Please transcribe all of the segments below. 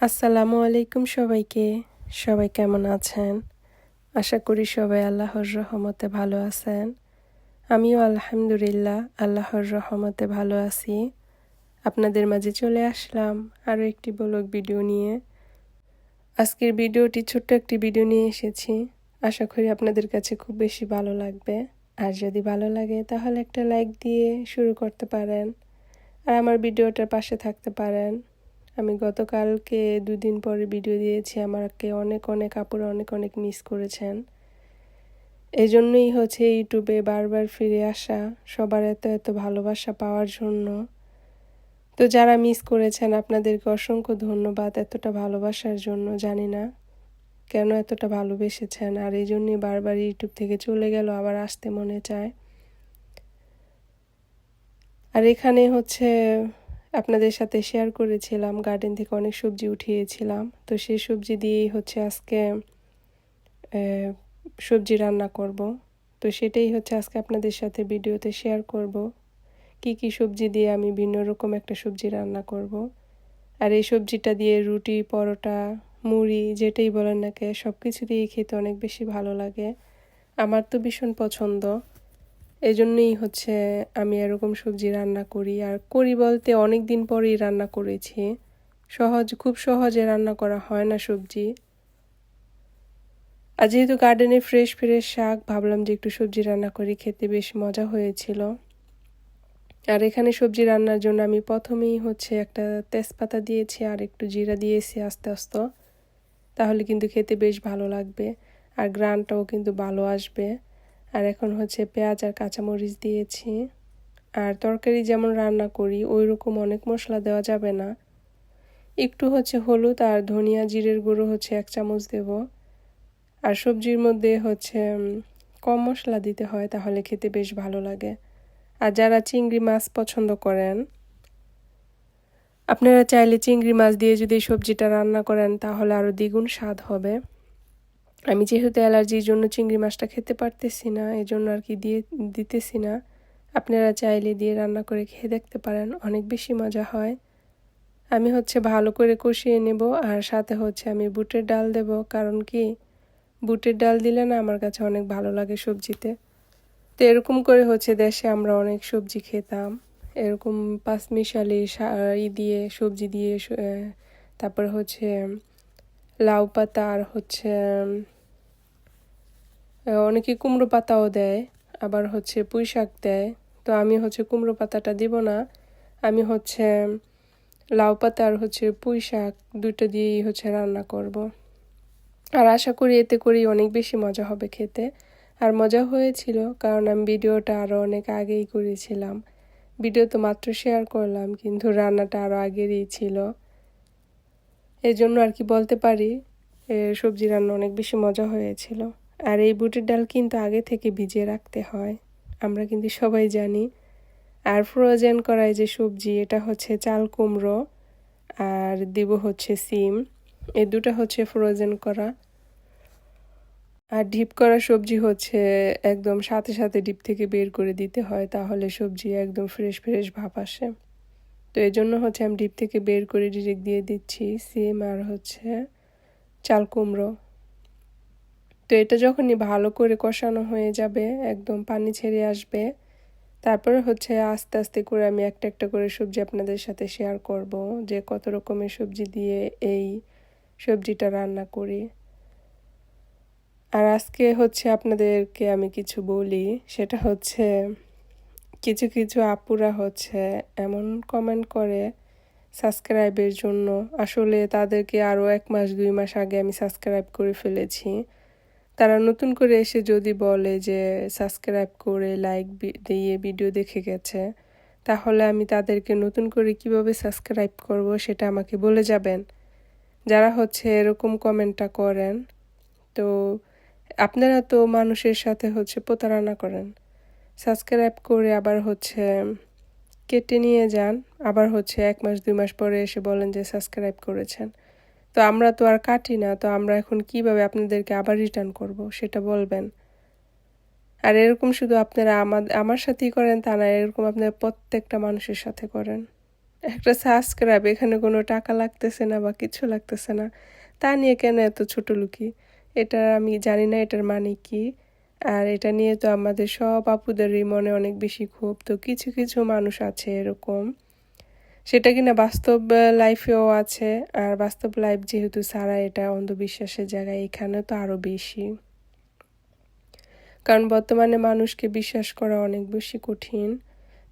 আসসালামু আলাইকুম সবাইকে। সবাই কেমন আছেন? আশা করি সবাই আল্লাহর রহমতে ভালো আছেন। আমিও আলহামদুলিল্লাহ আল্লাহর রহমতে ভালো আছি। আপনাদের মাঝে চলে আসলাম আরও একটি ব্লগ ভিডিও নিয়ে। আজকের ভিডিওটি ছোট্ট একটি ভিডিও নিয়ে এসেছি। আশা করি আপনাদের কাছে খুব বেশি ভালো লাগবে। আর যদি ভালো লাগে, তাহলে একটা লাইক দিয়ে শুরু করতে পারেন। আর আমার ভিডিওটার পাশে থাকতে পারেন। আমি গতকালকে দুদিন পরে ভিডিও দিয়েছি, আমাকে অনেক অনেক আপুরা অনেক অনেক মিস করেছেন। এই জন্যই হচ্ছে ইউটিউবে বারবার ফিরে আসা, সবার এত এত ভালোবাসা পাওয়ার জন্য। তো যারা মিস করেছেন, আপনাদেরকে অসংখ্য ধন্যবাদ এতটা ভালোবাসার জন্য, জানি না কেন এতটা ভালোবেসেছেন, আর এই জন্যই বারবার ইউটিউব থেকে চলে গেল, আবার আসতে মনে চায়। আর এখানে হচ্ছে আপনাদের সাথে শেয়ার করেছিলাম গার্ডেন থেকে অনেক সবজি উঠিয়েছিলাম। তো সেই সবজি দিয়েই হচ্ছে আজকে সবজি রান্না করব। তো সেটাই হচ্ছে আজকে আপনাদের সাথে ভিডিওতে শেয়ার করব। কি কি সবজি দিয়ে আমি ভিন্ন রকম একটা সবজি রান্না করব। আর এই সবজিটা দিয়ে রুটি, পরোটা, মুড়ি, যেটাই বলেন না কে সব কিছু দিয়েই খেতে অনেক বেশি ভালো লাগে। আমার তো ভীষণ পছন্দ। এই জন্যই হচ্ছে আমি এরকম সবজি রান্না করি। আর করি বলতে অনেক দিন পরেই রান্না করেছি। সহজ, খুব সহজে রান্না করা হয় না সবজি। আর যেহেতু গার্ডেনে ফ্রেশ ফ্রেশ শাক, ভাবলাম যে একটু সবজি রান্না করি, খেতে বেশ মজা হয়েছিল। আর এখানে সবজি রান্নার জন্য আমি প্রথমেই হচ্ছে একটা তেজপাতা দিয়েছি আর একটু জিরা দিয়েছি আস্তে আস্তে। তাহলে কিন্তু খেতে বেশ ভালো লাগবে। আর গ্রানটাও কিন্তু ভালো আসবে। আর এখন হচ্ছে পেঁয়াজ আর কাঁচামরিচ দিয়েছি। আর তরকারি যেমন রান্না করি ওই রকম অনেক মশলা দেওয়া যাবে না। একটু হচ্ছে হলুদ আর ধনিয়া জিরের গুঁড়ো হচ্ছে এক চামচ দেব। আর সবজির মধ্যে হচ্ছে কম মশলা দিতে হয়, তাহলে খেতে বেশ ভালো লাগে। আর যারা চিংড়ি মাছ পছন্দ করেন, আপনারা চাইলে চিংড়ি মাছ দিয়ে যদি সবজিটা রান্না করেন, তাহলে আরও দ্বিগুণ স্বাদ হবে। আমি যেহেতু অ্যালার্জির জন্য চিংড়ি মাছটা খেতে পারতেছি না এই জন্য আর কি দিয়ে, দিতেছি না। আপনারা চাইলে দিয়ে রান্না করে খেয়ে দেখতে পারেন, অনেক বেশি মজা হয়। আমি হচ্ছে ভালো করে কষিয়ে নেব, আর সাথে হচ্ছে আমি বুটের ডাল দেব, কারণ কি বুটের ডাল দিলে না আমার কাছে অনেক ভালো লাগে সবজিতে। তো এরকম করে হচ্ছে দেশে আমরা অনেক সবজি খেতাম। এরকম পাঁচমিশালি ই দিয়ে, সবজি দিয়ে তারপর হচ্ছে লাউ পাতা আর হচ্ছে অনেকে কুমড়ো পাতাও দেয়, আবার হচ্ছে পুঁই শাক দেয়। তো আমি হচ্ছে কুমড়ো পাতাটা দিব না, আমি হচ্ছে লাউ পাতা আর হচ্ছে পুঁই শাক দুটো দিয়েই হচ্ছে রান্না করব। আর আশা করি এতে করেই অনেক বেশি মজা হবে খেতে। আর মজা হয়েছিল, কারণ আমি ভিডিওটা আরও অনেক আগেই করেছিলাম। ভিডিও তো মাত্র শেয়ার করলাম, কিন্তু রান্নাটা আরও আগেরই ছিল। জন্য আর কি বলতে পারি সবজি রান্না অনেক বেশি মজা হয়েছিল। আর এই বুটের ডাল কিন্তু আগে থেকে ভিজিয়ে রাখতে হয়, আমরা কিন্তু সবাই জানি। আর ফ্রোজেন করায় যে সবজি, এটা হচ্ছে চাল কুমড়ো, আর দিব হচ্ছে সিম এই দুটো হচ্ছে ফ্রোজেন করা। আর ডিপ করা সবজি হচ্ছে একদম সাথে সাথে ডিপ থেকে বের করে দিতে হয়, তাহলে সবজি একদম ফ্রেশ ফ্রেশ ভাব আসে। তো এই জন্য হচ্ছে আমি ডিপ থেকে বের করে ডিরেক্ট দিয়ে দিচ্ছি সিম আর হচ্ছে চাল কুমড়ো। তো এটা যখনই ভালো করে কষানো হয়ে যাবে, একদম পানি ছেড়ে আসবে, তারপরে হচ্ছে আস্তে আস্তে করে আমি একটা একটা করে সবজি আপনাদের সাথে শেয়ার করব, যে কত রকমের সবজি দিয়ে এই সবজিটা রান্না করি। আর আজকে হচ্ছে আপনাদেরকে আমি কিছু বলি, সেটা হচ্ছে কিছু কিছু আপুরা হচ্ছে এমন কমেন্ট করে সাবস্ক্রাইবের জন্য। আসলে তাদেরকে আরও এক মাস, দুই মাস আগে আমি সাবস্ক্রাইব করে ফেলেছি। তারা নতুন করে এসে যদি বলে যে সাবস্ক্রাইব করে লাইক দিয়ে ভিডিও দেখে গেছে, তাহলে আমি তাদেরকে নতুন করে কীভাবে সাবস্ক্রাইব করব সেটা আমাকে বলে যাবেন। যারা হচ্ছে এরকম কমেন্টটা করেন, তো আপনারা তো মানুষের সাথে হচ্ছে প্রতারণা করেন। সাবস্ক্রাইব করে আবার হচ্ছে কেটে নিয়ে যান। আবার হচ্ছে এক মাস, দুই মাস পরে এসে বলেন যে সাবস্ক্রাইব করেছেন। তো আমরা তো আর কাটি না, তো আমরা এখন কীভাবে আপনাদেরকে আবার রিটার্ন করব, সেটা বলবেন। আর এরকম শুধু আপনারা আমার আমার সাথেই করেন তা না, এরকম আপনারা প্রত্যেকটা মানুষের সাথে করেন। একটা সাবস্ক্রাইব এখানে কোনো টাকা লাগতেছে না বা কিছু লাগতেছে না। তা নিয়ে কেন এত ছোট লুকি? এটা আমি জানি না, এটার মানে কি? আর এটা নিয়ে তো আমাদের সব আপুদেরই মনে অনেক বেশি ক্ষোভ। তো কিছু কিছু মানুষ আছে এরকম। সেটা কিনা বাস্তব লাইফেও আছে। আর বাস্তব লাইফ যেহেতু সারা এটা অন্ধবিশ্বাসের জায়গায় এখানে তো আরও বেশি। কারণ বর্তমানে মানুষকে বিশ্বাস করা অনেক বেশি কঠিন।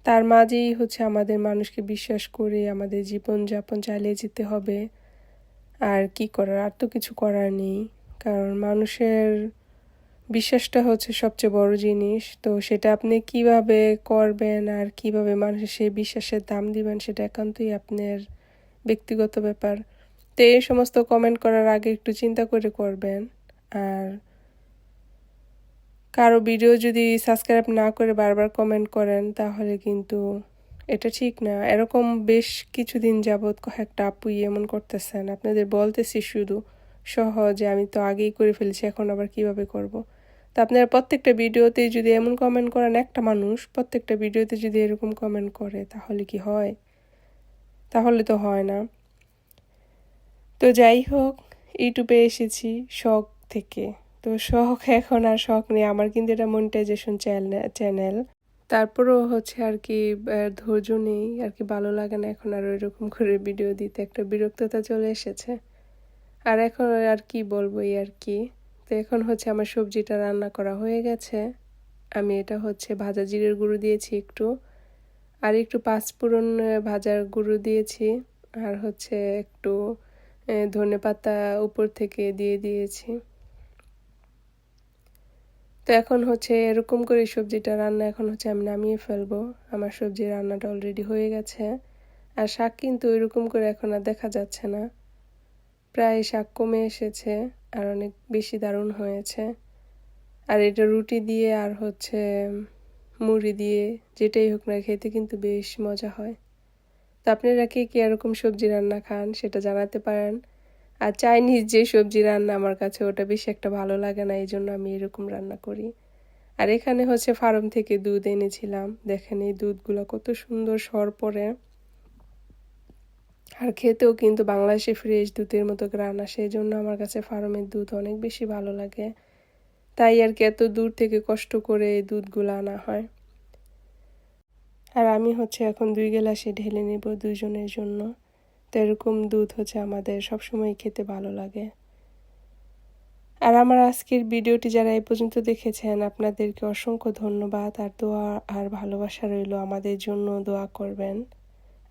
তার মাঝেই হচ্ছে আমাদের মানুষকে বিশ্বাস করে আমাদের জীবনযাপন চালিয়ে যেতে হবে। আর কি করার? আর তো কিছু করার নেই। কারণ মানুষের বিশ্বাসটা হচ্ছে সবচেয়ে বড় জিনিস। তো সেটা আপনি কীভাবে করবেন আর কীভাবে মানুষের সেই বিশ্বাসের দাম দিবেন সেটা একান্তই আপনার ব্যক্তিগত ব্যাপার। তো এই সমস্ত কমেন্ট করার আগে একটু চিন্তা করে করবেন। আর কারও ভিডিও যদি সাবস্ক্রাইব না করে বারবার কমেন্ট করেন, তাহলে কিন্তু এটা ঠিক না। এরকম বেশ কিছুদিন যাবৎ কয়েকটা আপুই এমন করতেছেন। আপনাদের বলতেছি শুধু। সহজে, আমি তো আগেই করে ফেলেছি, এখন আবার কীভাবে করব। তা আপনারা প্রত্যেকটা ভিডিওতে যদি এমন কমেন্ট করেন, একটা মানুষ প্রত্যেকটা ভিডিওতে যদি এরকম কমেন্ট করে, তাহলে কি হয়? তাহলে তো হয় না। তো যাই হোক, ইউটিউবে এসেছি শখ থেকে। তো শখ এখন আর শখ নেই, আমার কিন্তু এটা মনিটাইজেশন চ্যানেল তারপরেও হচ্ছে আর কি ধৈর্য নেই, আর কি ভালো লাগে না এখন আর ওইরকম করে ভিডিও দিতে, একটা বিরক্ততা চলে এসেছে। আর এখন আর কি বলব আর কি। তো এখন হচ্ছে আমার সবজিটা রান্না করা হয়ে গেছে। আমি এটা হচ্ছে ভাজা জিরের গুঁড়ো দিয়েছি একটু। আর একটু পাঁচফোড়ন ভাজার গুঁড়ো দিয়েছি। আর হচ্ছে একটু ধনে পাতা উপর থেকে দিয়ে দিয়েছি। তো এখন হচ্ছে এরকম করে সবজিটা রান্না এখন হচ্ছে আমি নামিয়ে ফেলব। আমার সবজি রান্নাটা অলরেডি হয়ে গেছে। আর শাক কিন্তু এরকম করে এখন আর দেখা যাচ্ছে না। প্রায় শাক কমে এসেছে আর অনেক বেশি দারুণ হয়েছে। আর এটা রুটি দিয়ে আর হচ্ছে মুড়ি দিয়ে যেটাই হোক না খেতে কিন্তু বেশ মজা হয়। তো আপনারা কে কি এরকম সবজি রান্না খান সেটা জানাতে পারেন। আর চাইনিজ যে সবজি রান্না আমার কাছে ওটা বেশি একটা ভালো লাগে না, এই জন্য আমি এরকম রান্না করি। আর এখানে হচ্ছে ফার্ম থেকে দুধ এনেছিলাম। দেখেন এই দুধগুলো কত সুন্দর সর পরে আর খেতেও কিন্তু বাংলাদেশে ফ্রেশ দুধের মতো গ্রান আসে এই জন্য আমার কাছে ফার্মের দুধ অনেক বেশি ভালো লাগে। তাই আর কি এত দূর থেকে কষ্ট করে এই দুধগুলো আনা হয়। আর আমি হচ্ছে এখন দুই গেলাসে ঢেলে নেব দুজনের জন্য। তো এরকম দুধ হচ্ছে আমাদের সবসময় খেতে ভালো লাগে। আর আমার আজকের ভিডিওটি যারা এই পর্যন্ত দেখেছেন, আপনাদেরকে অসংখ্য ধন্যবাদ। আর দোয়া আর ভালোবাসা রইল আমাদের জন্য, দোয়া করবেন।